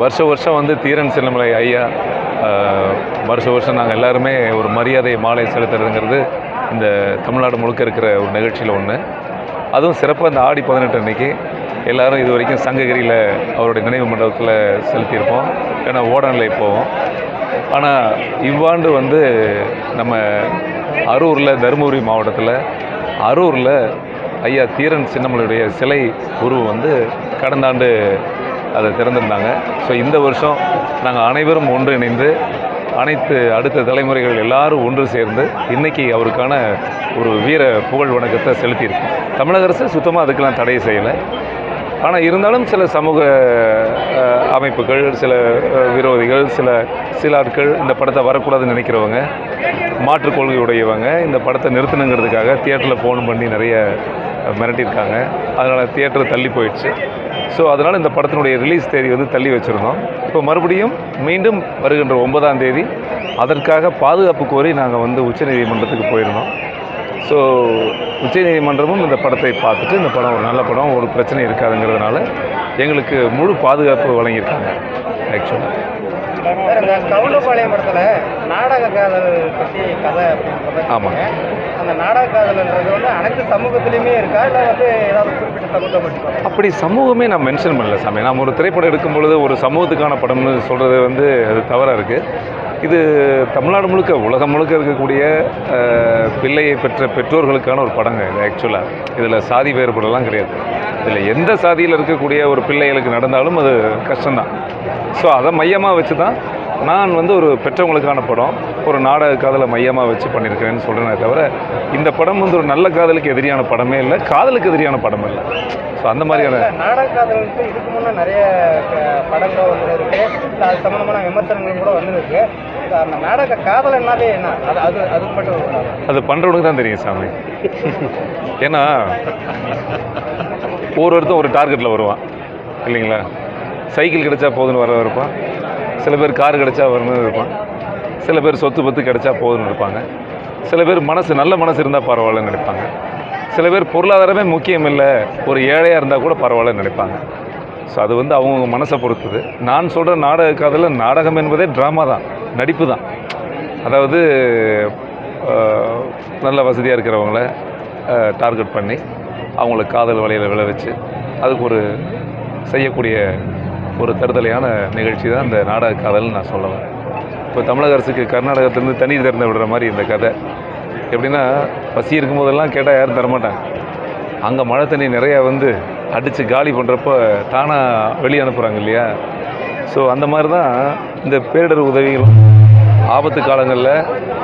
வருஷ வருஷம் வந்து தீரன் சின்னமலை ஐயா. வருஷ வருஷம் நாங்கள் எல்லாருமே ஒரு மரியாதை மாலை செலுத்துறதுங்கிறது இந்த தமிழ்நாடு முழுக்க இருக்கிற ஒரு நிகழ்ச்சியில் ஒன்று அதுவும் சிறப்பாக இந்த ஆடி பதினெட்டு அன்னைக்கு எல்லாரும் இது வரைக்கும் சங்ககிரியில் அவருடைய நினைவு மண்டபத்தில் செலுத்தியிருப்போம். ஏன்னா ஓடநிலை போவோம். ஆனால் இவ்வாண்டு வந்து நம்ம அரூரில் தருமபுரி மாவட்டத்தில் அரூரில் ஐயா தீரன் சின்னமலையுடைய சிலை உருவம் வந்து கடந்த ஆண்டு அதை திறந்திருந்தாங்க. ஸோ இந்த வருஷம் நாங்கள் அனைவரும் ஒன்றிணைந்து அனைத்து அடுத்த தலைமுறைகள் எல்லாரும் ஒன்று சேர்ந்து இன்னைக்கு அவருக்கான ஒரு வீர புகழ் வணக்கத்தை செலுத்தியிருக்கோம். தமிழக அரசு சுத்தமாக அதுக்கெல்லாம் தடை செய்யலை. ஆனால் இருந்தாலும் சில சமூக அமைப்புகள் சில விரோதிகள் சில சில ஆட்கள் இந்த படத்தை வரக்கூடாதுன்னு நினைக்கிறவங்க மாற்றுக் கொள்கை உடையவங்க இந்த படத்தை நிறுத்தணுங்கிறதுக்காக தியேட்டரில் ஃபோன் பண்ணி நிறைய மிரட்டியிருக்காங்க. அதனால் தியேட்டர் தள்ளி போயிடுச்சு. ஸோ அதனால் இந்த படத்தினுடைய ரிலீஸ் தேதி வந்து தள்ளி வச்சுருந்தோம். இப்போ மறுபடியும் மீண்டும் வருகின்ற ஒன்பதாம் தேதி அதற்காக பாதுகாப்பு கோரி நாங்கள் வந்து உச்சநீதிமன்றத்துக்கு போயிருந்தோம். ஸோ உச்சநீதிமன்றமும் இந்த படத்தை பார்த்துட்டு இந்த படம் ஒரு நல்ல படம் ஒரு பிரச்சனை இருக்காதுங்கிறதுனால எங்களுக்கு முழு பாதுகாப்பு வழங்கியிருக்காங்க ஆக்சுவலாக கவுண்டபாளையம் படத்துல நாடக காதல் பற்றி கதை. ஆமாங்க. அந்த நாடக காதல்ன்றது வந்து அனைத்து சமூகத்திலையுமே இருக்கா இல்லை வந்து ஏதாவது குறிப்பிட்ட பற்றி அப்படி சமூகமே நான் மென்ஷன் பண்ணல சாமி நாம் ஒரு திரைப்படம் எடுக்கும் பொழுது ஒரு சமூகத்துக்கான படம்னு சொல்கிறது வந்து அது தவறாக இருக்குது இது தமிழ்நாடு முழுக்க உலகம் முழுக்க இருக்கக்கூடிய பிள்ளையை பெற்ற பெற்றோர்களுக்கான ஒரு படங்க இது ஆக்சுவலாக இதில் சாதி வேறுபாடெல்லாம் கிடையாது. இதில் எந்த சாதியில் இருக்கக்கூடிய ஒரு பிள்ளைகளுக்கு நடந்தாலும் அது கஷ்டம்தான். ஸோ அதை மையமாக வச்சு தான் நான் வந்து ஒரு பெற்றவங்களுக்கான படம் ஒரு நாடக காதலை மையமாக வச்சு பண்ணியிருக்கிறேன்னு சொல்கிறேனே தவிர இந்த படம் வந்து ஒரு நல்ல காதலுக்கு எதிரியான படமே இல்லை காதலுக்கு எதிரியான படம் இல்லை. ஸோ அந்த மாதிரியான நாடக காதல் வந்து இதுக்கு முன்னே நிறைய படங்கள் அது சம்மந்தமான விமர்சனங்கள் கூட வந்து இருக்கு இந்த அந்த நாடக காதல் என்னவே என்ன? அது அது அதுக்கு மட்டும் ஒரு அது பண்ணுறவனுக்கு தான் தெரியும் சாமி. ஏன்னா ஒவ்வொருத்தரும் ஒரு டார்கெட்டில் வருவான். இல்லைங்களா? சைக்கிள் கிடைச்சா போதும்னு வர இருப்பான் சில பேர் கார் கிடைச்சா வரணும்னு இருப்பான் சில பேர் சொத்து பத்து கிடைச்சா போதும்னு இருப்பாங்க. சில பேர் மனசு நல்ல மனசு இருந்தால் பரவாயில்லன்னு நினைப்பாங்க. சில பேர் பொருளாதாரமே முக்கியம் இல்லை ஒரு ஏழையாக இருந்தால் கூட பரவாயில்லன்னு நினைப்பாங்க. ஸோ அது வந்து அவங்கவுங்க மனசை பொறுத்தது. நான் சொல்கிற நாடக காதலில் நாடகம் என்பதே ட்ராமா தான் நடிப்பு தான். அதாவது நல்ல வசதியாக இருக்கிறவங்கள டார்கெட் பண்ணி அவங்கள காதல் வலையில் விளை வச்சு அதுக்கு ஒரு செய்யக்கூடிய ஒரு தருதலையான நிகழ்ச்சி தான் இந்த நாடக காதல்னு நான் சொல்லுவேன் இப்போ தமிழக அரசுக்கு கர்நாடகத்திலேருந்து தண்ணீர் திறந்து விடுற மாதிரி இந்த கதை. எப்படின்னா பசி இருக்கும்போதெல்லாம் கேட்டால் யாரும் தரமாட்டாங்க. அங்கே மழை தண்ணி நிறையா வந்து அடித்து காலி பண்ணுறப்ப தானாக வெளியே அனுப்புகிறாங்க இல்லையா? ஸோ அந்த மாதிரி தான் இந்த பேரிடர் உதவிகளும் ஆபத்து காலங்களில்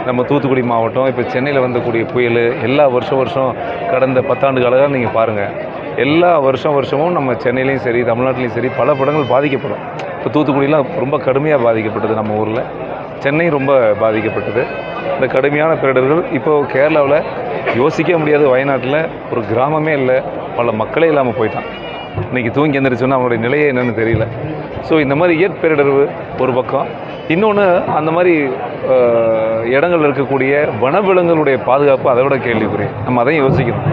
நம்ம தூத்துக்குடி மாவட்டம் இப்போ சென்னையில் வந்தக்கூடிய புயல் எல்லா வருஷம் வருஷம் கடந்த பத்தாண்டு காலங்கள் நீங்கள் பாருங்கள் எல்லா வருஷம் வருஷமும் நம்ம சென்னையிலையும் சரி தமிழ்நாட்டிலையும் சரி பல படங்கள் பாதிக்கப்படும். இப்போ தூத்துக்குடியெலாம் ரொம்ப கடுமையாக பாதிக்கப்பட்டது நம்ம ஊரில். சென்னை ரொம்ப பாதிக்கப்பட்டது. இந்த கடுமையான பேரிடர்கள் இப்போது கேரளாவில் யோசிக்க முடியாது வயநாட்டில் ஒரு கிராமமே இல்லை பல மக்களே இல்லாமல் போயிட்டான் இன்றைக்கி தூங்கி எந்திரிச்சோன்னா அவனுடைய நிலையே என்னென்னு தெரியல. ஸோ இந்த மாதிரி இயற்பேரிடர்வு ஒரு பக்கம். இன்னொன்று அந்த மாதிரி அஹ், இடங்கள்ல இருக்கக்கூடிய வனவிலங்குகளுடைய பாதுகாப்பு அதை விட கேள்விக்குறி. நம்ம அதையும் யோசிக்கணும்.